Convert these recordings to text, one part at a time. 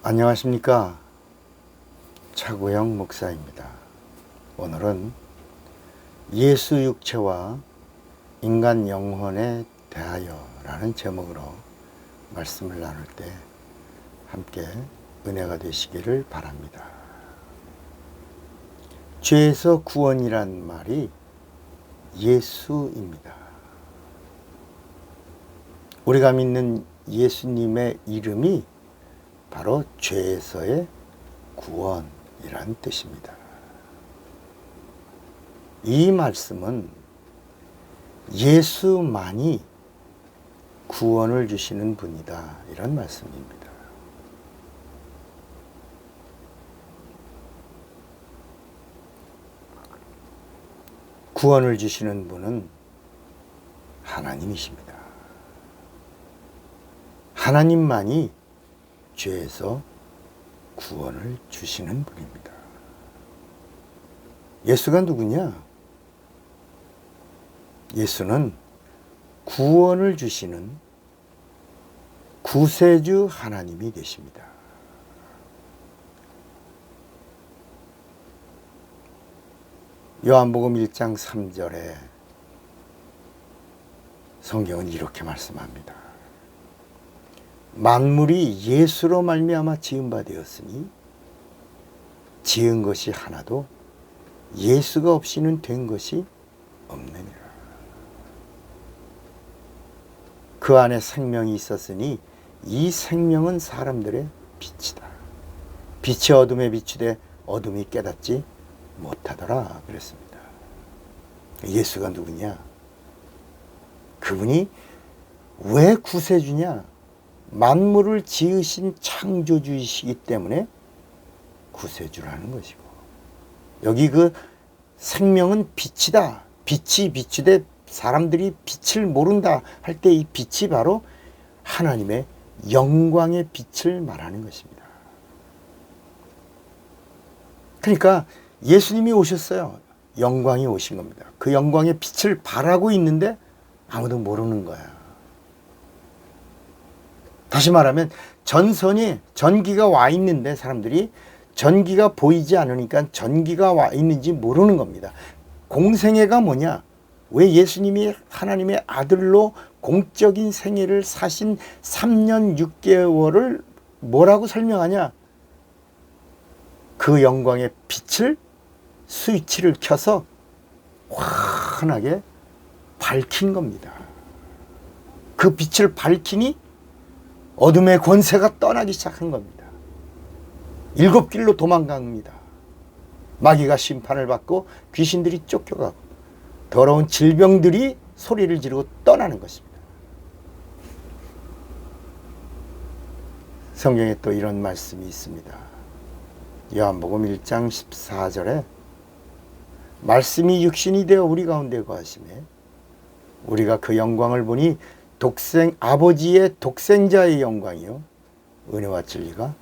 안녕하십니까. 차구영 목사입니다. 오늘은 예수 육체와 인간 영혼에 대하여 라는 제목으로 말씀을 나눌 때 함께 은혜가 되시기를 바랍니다. 죄에서 구원이란 말이 예수입니다. 우리가 믿는 예수님의 이름이 바로 죄에서의 구원이란 뜻입니다. 이 말씀은 예수만이 구원을 주시는 분이다. 이런 말씀입니다. 구원을 주시는 분은 하나님이십니다. 하나님만이 죄에서 구원을 주시는 분입니다. 예수가 누구냐? 예수는 구원을 주시는 구세주 하나님이 되십니다. 요한복음 1장 3절에 성경은 이렇게 말씀합니다. 만물이 예수로 말미암아 지은 바 되었으니 지은 것이 하나도 예수가 없이는 된 것이 없느니라. 그 안에 생명이 있었으니 이 생명은 사람들의 빛이다. 빛이 어둠에 비추되 어둠이 깨닫지 못하더라 그랬습니다. 예수가 누구냐? 그분이 왜 구세주냐? 만물을 지으신 창조주이시기 때문에 구세주라는 것이고 여기 그 생명은 빛이다. 빛이 비추되 사람들이 빛을 모른다 할 때 이 빛이 바로 하나님의 영광의 빛을 말하는 것입니다. 그러니까 예수님이 오셨어요. 영광이 오신 겁니다. 그 영광의 빛을 발하고 있는데 아무도 모르는 거야. 다시 말하면 전선이 전기가 와 있는데 사람들이 전기가 보이지 않으니까 전기가 와 있는지 모르는 겁니다. 공생애가 뭐냐? 왜 예수님이 하나님의 아들로 공적인 생애를 사신 3년 6개월을 뭐라고 설명하냐? 그 영광의 빛을 스위치를 켜서 환하게 밝힌 겁니다. 그 빛을 밝히니 어둠의 권세가 떠나기 시작한 겁니다. 일곱 길로 도망갑니다. 마귀가 심판을 받고 귀신들이 쫓겨가고 더러운 질병들이 소리를 지르고 떠나는 것입니다. 성경에 또 이런 말씀이 있습니다. 요한복음 1장 14절에 말씀이 육신이 되어 우리 가운데 거하심에 우리가 그 영광을 보니 독생 아버지의 독생자의 영광이요 은혜와 진리가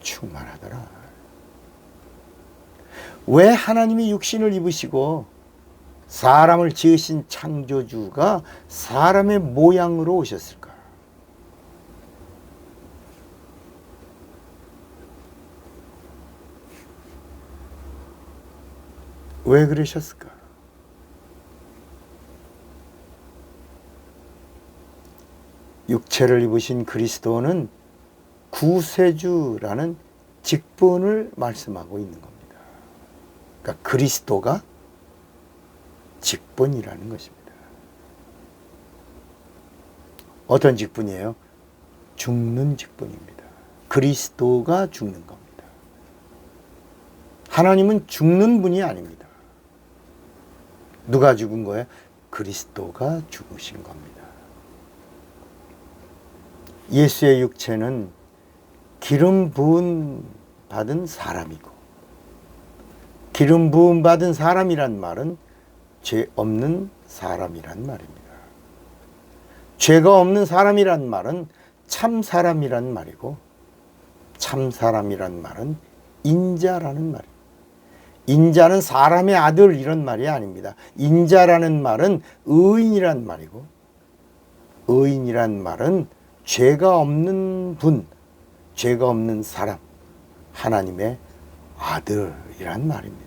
충만하더라. 왜 하나님이 육신을 입으시고 사람을 지으신 창조주가 사람의 모양으로 오셨을까? 왜 그러셨을까? 육체를 입으신 그리스도는 구세주라는 직분을 말씀하고 있는 겁니다. 그러니까 그리스도가 직분이라는 것입니다. 어떤 직분이에요? 죽는 직분입니다. 그리스도가 죽는 겁니다. 하나님은 죽는 분이 아닙니다. 누가 죽은 거예요? 그리스도가 죽으신 겁니다. 예수의 육체는 기름 부은 받은 사람이고 기름 부음 받은 사람이란 말은 죄 없는 사람이란 말입니다. 죄가 없는 사람이란 말은 참 사람이란 말이고 참 사람이란 말은 인자라는 말입니다. 인자는 사람의 아들 이런 말이 아닙니다. 인자라는 말은 의인이란 말이고 의인이란 말은 죄가 없는 분, 죄가 없는 사람, 하나님의 아들이란 말입니다.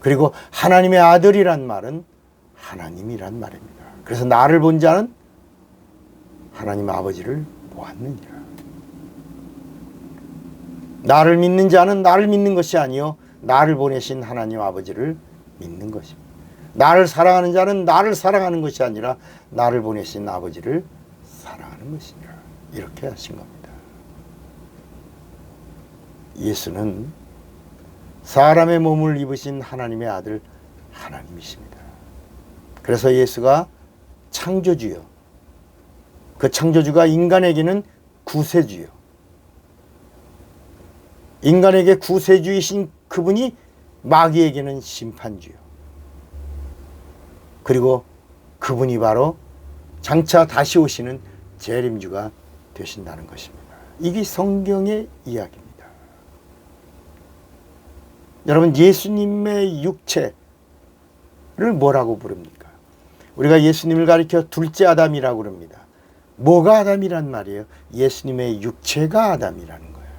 그리고 하나님의 아들이란 말은 하나님이란 말입니다. 그래서 나를 본 자는 하나님 아버지를 보았느니라. 나를 믿는 자는 나를 믿는 것이 아니요 나를 보내신 하나님 아버지를 믿는 것입니다. 나를 사랑하는 자는 나를 사랑하는 것이 아니라 나를 보내신 아버지를 사랑하는 것이니라. 이렇게 하신 겁니다. 예수는 사람의 몸을 입으신 하나님의 아들 하나님이십니다. 그래서 예수가 창조주요. 그 창조주가 인간에게는 구세주요. 인간에게 구세주이신 그분이 마귀에게는 심판주요. 그리고 그분이 바로 장차 다시 오시는 재림주가 되신다는 것입니다. 이게 성경의 이야기입니다. 여러분 예수님의 육체를 뭐라고 부릅니까? 우리가 예수님을 가리켜 둘째 아담이라고 그럽니다. 뭐가 아담이란 말이에요? 예수님의 육체가 아담이라는 거예요.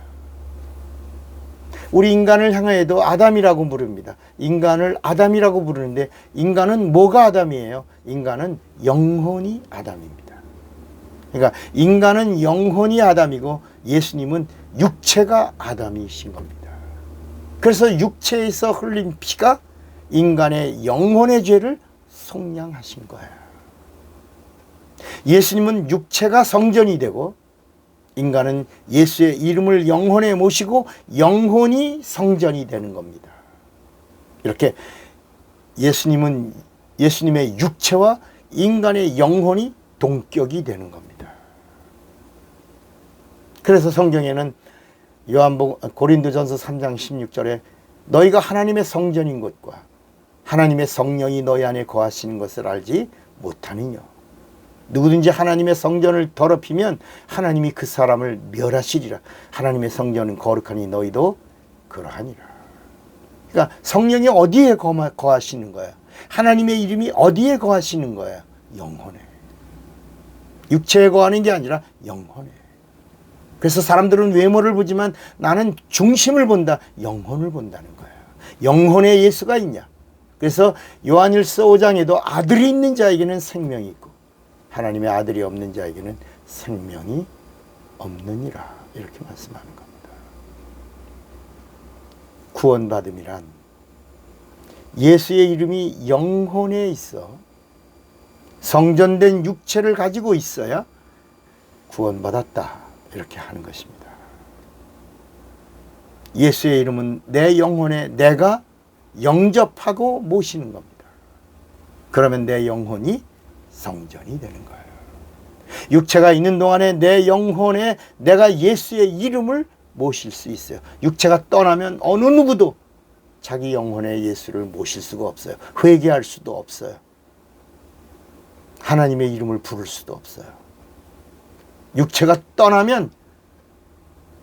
우리 인간을 향하여도 아담이라고 부릅니다. 인간을 아담이라고 부르는데 인간은 뭐가 아담이에요? 인간은 영혼이 아담입니다. 그러니까 인간은 영혼이 아담이고 예수님은 육체가 아담이신 겁니다. 그래서 육체에서 흘린 피가 인간의 영혼의 죄를 속량하신 거예요. 예수님은 육체가 성전이 되고 인간은 예수의 이름을 영혼에 모시고 영혼이 성전이 되는 겁니다. 이렇게 예수님은 예수님의 육체와 인간의 영혼이 동격이 되는 겁니다. 그래서 성경에는 요한복 고린도전서 3장 16절에 너희가 하나님의 성전인 것과 하나님의 성령이 너희 안에 거하시는 것을 알지 못하느냐? 누구든지 하나님의 성전을 더럽히면 하나님이 그 사람을 멸하시리라. 하나님의 성전은 거룩하니 너희도 그러하니라. 그러니까 성령이 어디에 거하시는 거야? 하나님의 이름이 어디에 거하시는 거야? 영혼에. 육체에 거하는 게 아니라 영혼에 그래서 사람들은 외모를 보지만 나는 중심을 본다. 영혼을 본다는 거예요. 영혼에 예수가 있냐? 그래서 요한일서 5장에도 아들이 있는 자에게는 생명이 있고 하나님의 아들이 없는 자에게는 생명이 없느니라. 이렇게 말씀하는 겁니다. 구원받음이란 예수의 이름이 영혼에 있어 성전된 육체를 가지고 있어야 구원받았다. 이렇게 하는 것입니다. 예수의 이름은 내 영혼에 내가 영접하고 모시는 겁니다. 그러면 내 영혼이 성전이 되는 거예요. 육체가 있는 동안에 내 영혼에 내가 예수의 이름을 모실 수 있어요. 육체가 떠나면 어느 누구도 자기 영혼에 예수를 모실 수가 없어요. 회개할 수도 없어요. 하나님의 이름을 부를 수도 없어요. 육체가 떠나면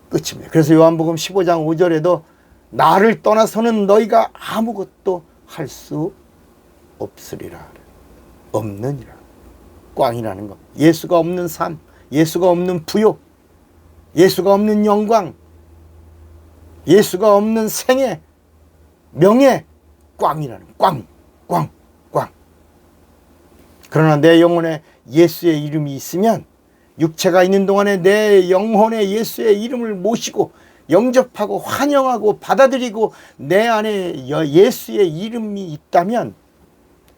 끝입니다. 그래서 요한복음 15장 5절에도 나를 떠나서는 너희가 아무것도 할 수 없으리라. 없느니라. 꽝이라는 것. 예수가 없는 삶, 예수가 없는 부요, 예수가 없는 영광, 예수가 없는 생애, 명예, 꽝이라는 꽝, 꽝, 꽝. 그러나 내 영혼에 예수의 이름이 있으면 육체가 있는 동안에 내 영혼에 예수의 이름을 모시고 영접하고 환영하고 받아들이고 내 안에 예수의 이름이 있다면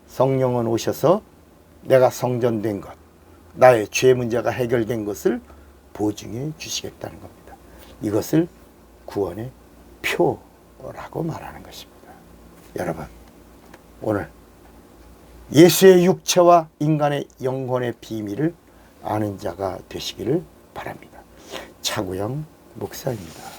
성령은 오셔서 내가 성전된 것, 나의 죄 문제가 해결된 것을 보증해 주시겠다는 겁니다. 이것을 구원의 표라고 말하는 것입니다. 여러분, 오늘 예수의 육체와 인간의 영혼의 비밀을 아는 자가 되시기를 바랍니다. 차구영 목사입니다.